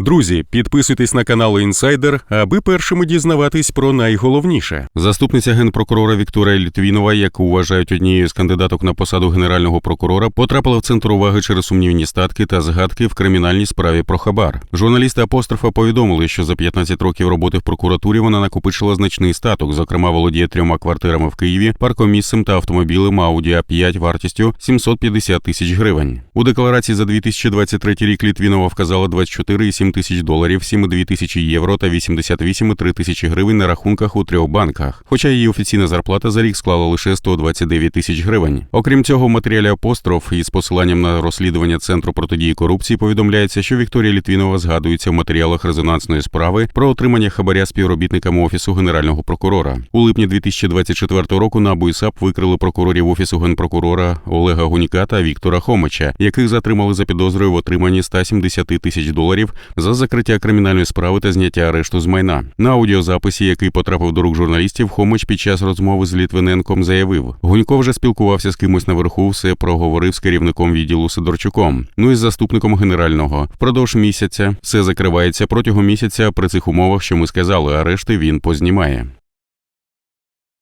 Друзі, підписуйтесь на канал Інсайдер, аби першими дізнаватись про найголовніше. Заступниця генпрокурора Вікторія Літвінова, яку вважають однією з кандидаток на посаду генерального прокурора, потрапила в центр уваги через сумнівні статки та згадки в кримінальній справі про хабар. Журналісти апострофа повідомили, що за 15 років роботи в прокуратурі вона накопичила значний статок, зокрема володіє трьома квартирами в Києві, паркомісцем та автомобілем Audi a 5 вартістю 750 тисяч гривень. У декларації за 2023 рік Літвінова вказала 24,7 тисяч доларів, 7,2 тисячі євро та 88,3 тисячі гривень на рахунках у трьох банках. Хоча її офіційна зарплата за рік склала лише 129 тисяч гривень. Окрім цього, в матеріалі апостроф із посиланням на розслідування центру протидії корупції повідомляється, що Вікторія Літвінова згадується в матеріалах резонансної справи про отримання хабаря співробітниками офісу генерального прокурора. У липні 2024 року НАБУ і САП викрили прокурорів офісу генпрокурора Олега Гуніка та Віктора Хомича, яких затримали за підозрою в отриманні 170 тисяч доларів за закриття кримінальної справи та зняття арешту з майна. На аудіозаписі, який потрапив до рук журналістів, Хомич під час розмови з Літвиненком заявив: Гунько вже спілкувався з кимось наверху, все проговорив з керівником відділу Сидорчуком. Ну і з заступником генерального. Впродовж місяця все закривається протягом місяця при цих умовах, що ми сказали, арешти він познімає.